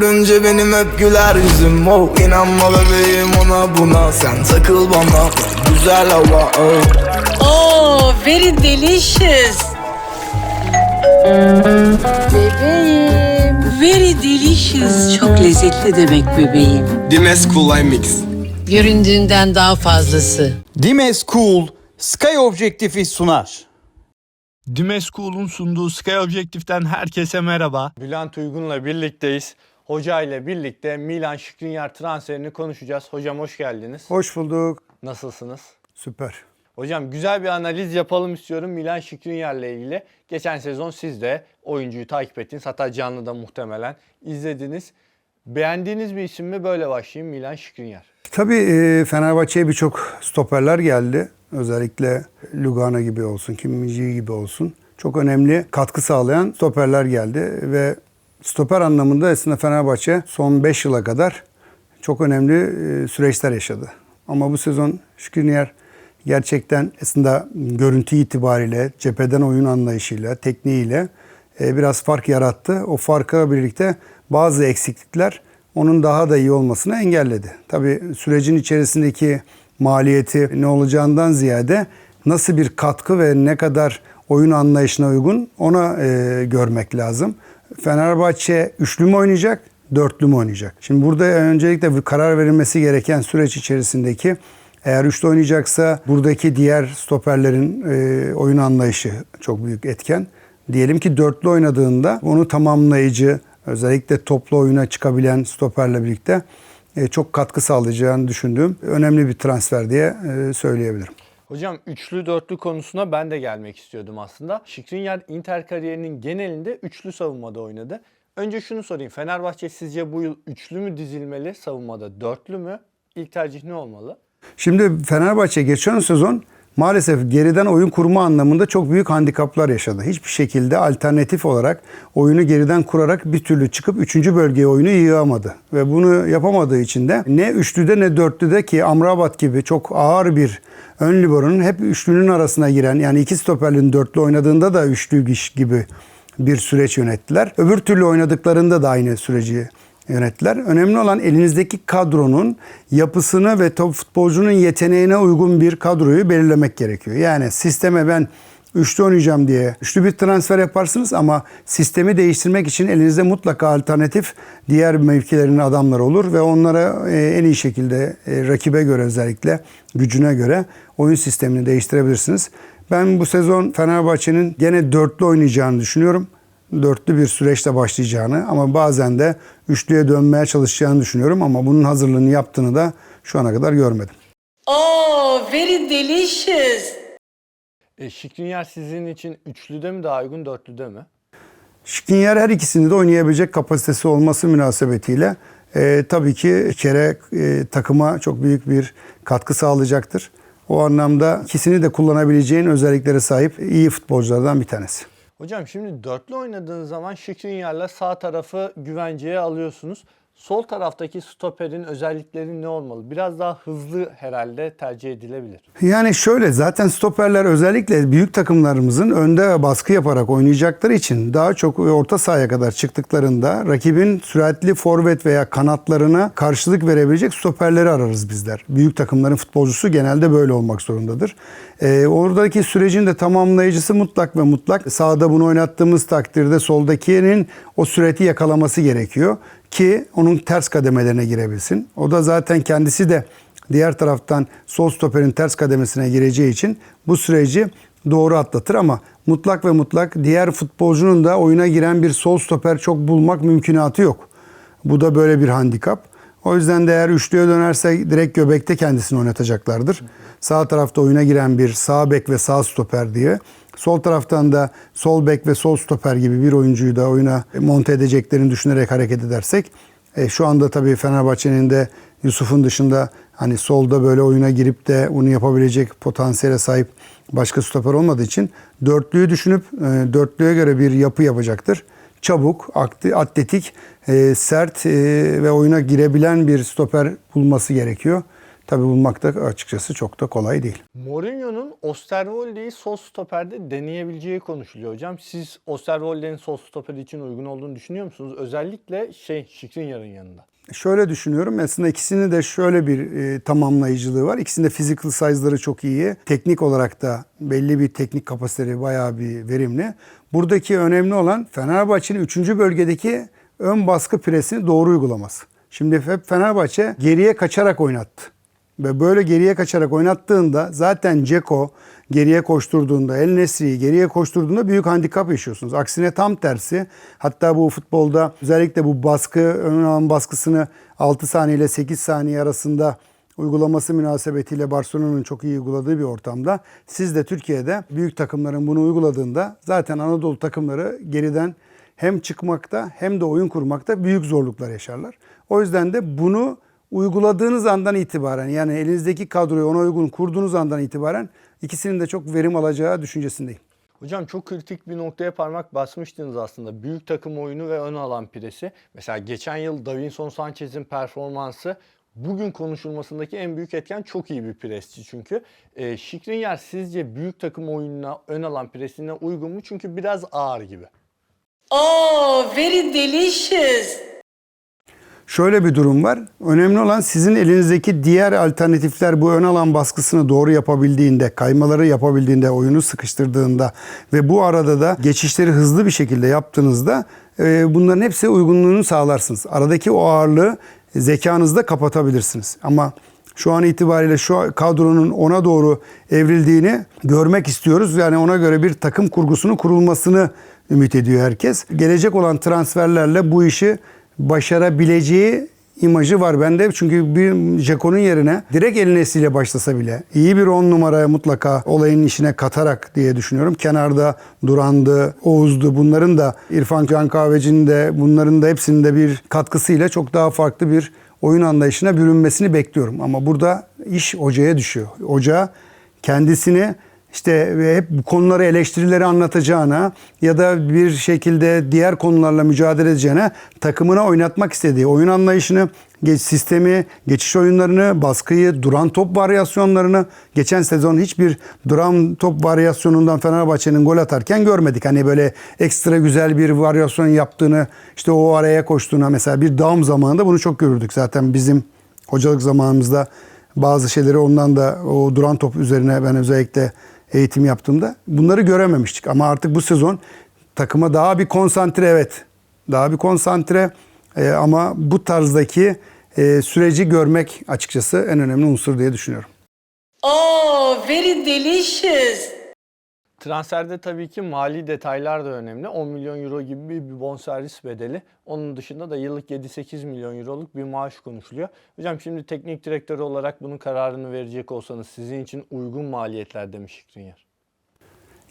Görünce benim hep güler yüzüm oh inanma bebeğim ona buna Sen takıl bana güzel hava oh Oh, very delicious. Bebeğim. Very delicious. Çok lezzetli demek bebeğim. Dimes Cool Mix. Göründüğünden daha fazlası. Dimes Cool Sky Objektifi sunar. Dimes School'un sunduğu Sky Objektif'ten herkese merhaba. Bülent Uygun'la birlikteyiz. Hoca ile birlikte Milan Skriniar transferini konuşacağız. Hocam hoş geldiniz. Hoş bulduk. Nasılsınız? Süper. Hocam güzel bir analiz yapalım istiyorum Milan Skriniar ile ilgili. Geçen sezon siz de oyuncuyu takip ettiniz. Hatta canlı da muhtemelen izlediniz. Beğendiğiniz bir isim mi? Böyle başlayayım Milan Skriniar. Tabii e, Fenerbahçe'ye birçok stoperler geldi. Özellikle Lugano gibi olsun, Kim Min-ji gibi olsun. Çok önemli katkı sağlayan stoperler geldi ve stoper anlamında aslında Fenerbahçe son 5 yıla kadar çok önemli e, süreçler yaşadı. Ama bu sezon Skriniar gerçekten aslında görüntü itibariyle, cepheden oyun anlayışıyla, tekniğiyle e, biraz fark yarattı. O farkla birlikte bazı eksiklikler onun daha da iyi olmasını engelledi. Tabii sürecin içerisindeki maliyeti ne olacağından ziyade nasıl bir katkı ve ne kadar oyun anlayışına uygun ona e, görmek lazım. Fenerbahçe üçlü mü oynayacak, dörtlü mü oynayacak? Şimdi burada öncelikle karar verilmesi gereken süreç içerisindeki eğer üçlü oynayacaksa buradaki diğer stoperlerin e, oyun anlayışı çok büyük etken. Diyelim ki dörtlü oynadığında onu tamamlayıcı, özellikle toplu oyuna çıkabilen stoperle birlikte e, çok katkı sağlayacağını düşündüğüm önemli bir transfer diye e, söyleyebilirim. Hocam üçlü dörtlü konusuna ben de gelmek istiyordum aslında. Skriniar Inter kariyerinin genelinde üçlü savunmada oynadı. Önce şunu sorayım. Fenerbahçe sizce bu yıl üçlü mü dizilmeli, savunmada dörtlü mü? İlk tercih ne olmalı? Şimdi Fenerbahçe geçen sezon maalesef geriden oyun kurma anlamında çok büyük handikaplar yaşadı. Hiçbir şekilde alternatif olarak oyunu geriden kurarak bir türlü çıkıp 3. bölgeye oyunu yığamadı. Ve bunu yapamadığı için de ne üçlüde ne dörtlüde ki Amrabat gibi çok ağır bir ön liberonun hep üçlünün arasına giren yani iki stoperlinin dörtlü oynadığında da üçlü gibi bir süreç yönettiler. Öbür türlü oynadıklarında da aynı süreci yönettiler. Önemli olan elinizdeki kadronun yapısını ve top futbolcunun yeteneğine uygun bir kadroyu belirlemek gerekiyor. Yani sisteme ben üçlü oynayacağım diye üçlü bir transfer yaparsınız ama sistemi değiştirmek için elinizde mutlaka alternatif diğer mevkilerin adamları olur ve onlara e, en iyi şekilde e, rakibe göre özellikle gücüne göre oyun sistemini değiştirebilirsiniz. Ben bu sezon Fenerbahçe'nin gene dörtlü oynayacağını düşünüyorum dörtlü bir süreçte başlayacağını ama bazen de üçlüye dönmeye çalışacağını düşünüyorum ama bunun hazırlığını yaptığını da şu ana kadar görmedim. Oh, very delicious. E, Skriniar sizin için üçlüde mi daha uygun, dörtlüde mi? Şikrinyar her ikisini de oynayabilecek kapasitesi olması münasebetiyle e, tabii ki bir kere e, takıma çok büyük bir katkı sağlayacaktır. O anlamda ikisini de kullanabileceğin özelliklere sahip iyi futbolculardan bir tanesi. Hocam şimdi dörtlü oynadığınız zaman Skriniar'la sağ tarafı güvenceye alıyorsunuz. Sol taraftaki stoperin özellikleri ne olmalı? Biraz daha hızlı herhalde tercih edilebilir. Yani şöyle zaten stoperler özellikle büyük takımlarımızın önde baskı yaparak oynayacakları için daha çok orta sahaya kadar çıktıklarında rakibin süratli forvet veya kanatlarına karşılık verebilecek stoperleri ararız bizler. Büyük takımların futbolcusu genelde böyle olmak zorundadır. Ee, oradaki sürecin de tamamlayıcısı mutlak ve mutlak sağda bunu oynattığımız takdirde soldakinin o süreti yakalaması gerekiyor ki onun ters kademelerine girebilsin. O da zaten kendisi de diğer taraftan sol stoperin ters kademesine gireceği için bu süreci doğru atlatır ama mutlak ve mutlak diğer futbolcunun da oyuna giren bir sol stoper çok bulmak mümkünatı yok. Bu da böyle bir handikap. O yüzden de eğer üçlüye dönerse direkt göbekte kendisini oynatacaklardır. Sağ tarafta oyuna giren bir sağ bek ve sağ stoper diye. Sol taraftan da sol bek ve sol stoper gibi bir oyuncuyu da oyuna monte edeceklerini düşünerek hareket edersek e, şu anda tabii Fenerbahçe'nin de Yusuf'un dışında hani solda böyle oyuna girip de bunu yapabilecek potansiyele sahip başka stoper olmadığı için dörtlüyü düşünüp e, dörtlüye göre bir yapı yapacaktır. Çabuk, atletik, e, sert e, ve oyuna girebilen bir stoper bulması gerekiyor. Tabii bulmak da açıkçası çok da kolay değil. Mourinho'nun Osterwolde'yi sol stoperde deneyebileceği konuşuluyor hocam. Siz Osterwolde'nin sol stoper için uygun olduğunu düşünüyor musunuz? Özellikle şey Skriniar'ın yanında. Şöyle düşünüyorum. Aslında ikisinin de şöyle bir e, tamamlayıcılığı var. İkisinin de physical size'ları çok iyi. Teknik olarak da belli bir teknik kapasiteleri bayağı bir verimli. Buradaki önemli olan Fenerbahçe'nin 3. bölgedeki ön baskı presini doğru uygulaması. Şimdi hep Fenerbahçe geriye kaçarak oynattı. Ve böyle geriye kaçarak oynattığında zaten Ceko geriye koşturduğunda, El Nesri'yi geriye koşturduğunda büyük handikap yaşıyorsunuz. Aksine tam tersi. Hatta bu futbolda özellikle bu baskı, ön alan baskısını 6 saniye ile 8 saniye arasında uygulaması münasebetiyle Barcelona'nın çok iyi uyguladığı bir ortamda siz de Türkiye'de büyük takımların bunu uyguladığında zaten Anadolu takımları geriden hem çıkmakta hem de oyun kurmakta büyük zorluklar yaşarlar. O yüzden de bunu uyguladığınız andan itibaren yani elinizdeki kadroyu ona uygun kurduğunuz andan itibaren ikisinin de çok verim alacağı düşüncesindeyim. Hocam çok kritik bir noktaya parmak basmıştınız aslında. Büyük takım oyunu ve ön alan presi. Mesela geçen yıl Davinson Sanchez'in performansı bugün konuşulmasındaki en büyük etken çok iyi bir presçi çünkü. E, Skriniar sizce büyük takım oyununa, ön alan presine uygun mu? Çünkü biraz ağır gibi. Oh, very delicious. Şöyle bir durum var. Önemli olan sizin elinizdeki diğer alternatifler bu ön alan baskısını doğru yapabildiğinde, kaymaları yapabildiğinde, oyunu sıkıştırdığında ve bu arada da geçişleri hızlı bir şekilde yaptığınızda e, bunların hepsi uygunluğunu sağlarsınız. Aradaki o ağırlığı zekanızda kapatabilirsiniz. Ama şu an itibariyle şu kadronun ona doğru evrildiğini görmek istiyoruz. Yani ona göre bir takım kurgusunun kurulmasını ümit ediyor herkes. Gelecek olan transferlerle bu işi başarabileceği imajı var bende. Çünkü bir Jeko'nun yerine direkt El Nesli'yle başlasa bile iyi bir 10 numaraya mutlaka olayın işine katarak diye düşünüyorum. Kenarda Duran'dı, Oğuz'du bunların da İrfan Can Kahveci'nin de bunların da hepsinin de bir katkısıyla çok daha farklı bir oyun anlayışına bürünmesini bekliyorum. Ama burada iş hocaya düşüyor. Hoca kendisini işte ve hep bu konuları eleştirileri anlatacağına ya da bir şekilde diğer konularla mücadele edeceğine takımına oynatmak istediği oyun anlayışını, geç sistemi, geçiş oyunlarını, baskıyı, duran top varyasyonlarını geçen sezon hiçbir duran top varyasyonundan Fenerbahçe'nin gol atarken görmedik. Hani böyle ekstra güzel bir varyasyon yaptığını, işte o araya koştuğuna mesela bir dağım zamanında bunu çok görürdük. Zaten bizim hocalık zamanımızda bazı şeyleri ondan da o duran top üzerine ben özellikle eğitim yaptığımda bunları görememiştik. Ama artık bu sezon takıma daha bir konsantre evet. Daha bir konsantre e, ama bu tarzdaki e, süreci görmek açıkçası en önemli unsur diye düşünüyorum. Oh, very delicious. Transferde tabii ki mali detaylar da önemli. 10 milyon euro gibi bir, bonservis bedeli. Onun dışında da yıllık 7-8 milyon euroluk bir maaş konuşuluyor. Hocam şimdi teknik direktör olarak bunun kararını verecek olsanız sizin için uygun maliyetler demiş Skriniar.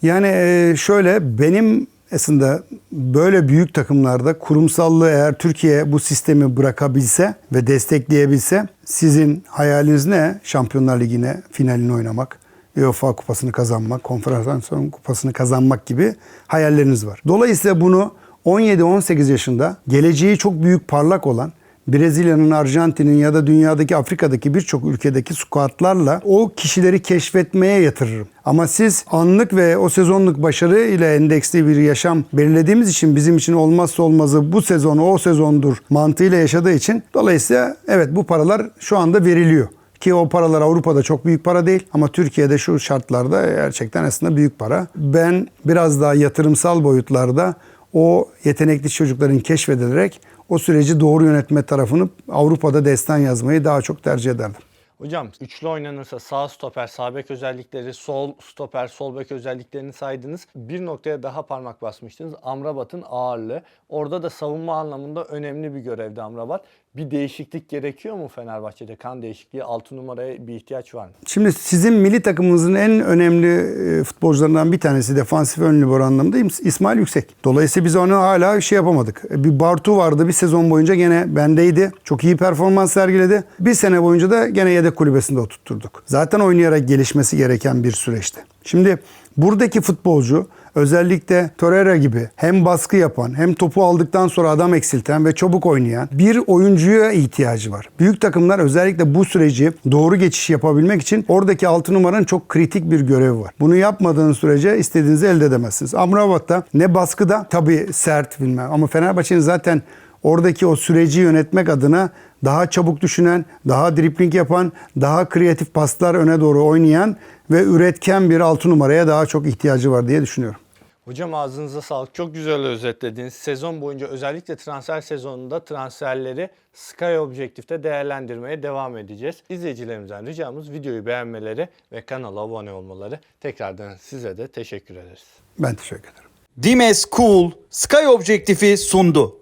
Yani e, şöyle benim aslında böyle büyük takımlarda kurumsallığı eğer Türkiye bu sistemi bırakabilse ve destekleyebilse sizin hayaliniz ne? Şampiyonlar Ligi'ne finalini oynamak, UEFA kupasını kazanmak, konfederasyon kupasını kazanmak gibi hayalleriniz var. Dolayısıyla bunu 17-18 yaşında geleceği çok büyük parlak olan Brezilya'nın, Arjantin'in ya da dünyadaki Afrika'daki birçok ülkedeki squatlarla o kişileri keşfetmeye yatırırım. Ama siz anlık ve o sezonluk başarı ile endeksli bir yaşam belirlediğimiz için bizim için olmazsa olmazı bu sezon o sezondur mantığıyla yaşadığı için dolayısıyla evet bu paralar şu anda veriliyor. Ki o paralar Avrupa'da çok büyük para değil ama Türkiye'de şu şartlarda gerçekten aslında büyük para. Ben biraz daha yatırımsal boyutlarda o yetenekli çocukların keşfedilerek o süreci doğru yönetme tarafını Avrupa'da destan yazmayı daha çok tercih ederdim. Hocam üçlü oynanırsa sağ stoper, sağ bek özellikleri, sol stoper, sol bek özelliklerini saydınız. Bir noktaya daha parmak basmıştınız. Amrabat'ın ağırlığı. Orada da savunma anlamında önemli bir görevde Amrabat. Bir değişiklik gerekiyor mu Fenerbahçe'de? Kan değişikliği 6 numaraya bir ihtiyaç var mı? Şimdi sizin milli takımınızın en önemli e, futbolcularından bir tanesi defansif ön libero anlamında İsmail Yüksek. Dolayısıyla biz onu hala şey yapamadık. E, Bir Bartu vardı bir sezon boyunca gene bendeydi. Çok iyi performans sergiledi. Bir sene boyunca da gene yedek kulübesinde oturtturduk. Zaten oynayarak gelişmesi gereken bir süreçti. Şimdi buradaki futbolcu özellikle Torreira gibi hem baskı yapan hem topu aldıktan sonra adam eksilten ve çabuk oynayan bir oyuncuya ihtiyacı var. Büyük takımlar özellikle bu süreci doğru geçiş yapabilmek için oradaki 6 numaranın çok kritik bir görevi var. Bunu yapmadığınız sürece istediğinizi elde edemezsiniz. Amrabat'ta ne baskıda tabii sert bilmem ama Fenerbahçe'nin zaten oradaki o süreci yönetmek adına daha çabuk düşünen, daha dripling yapan, daha kreatif paslar öne doğru oynayan ve üretken bir 6 numaraya daha çok ihtiyacı var diye düşünüyorum. Hocam ağzınıza sağlık. Çok güzel özetlediniz. Sezon boyunca özellikle transfer sezonunda transferleri Sky Objektif'te değerlendirmeye devam edeceğiz. İzleyicilerimizden ricamız videoyu beğenmeleri ve kanala abone olmaları. Tekrardan size de teşekkür ederiz. Ben teşekkür ederim. Dimes Cool Sky objektifi sundu.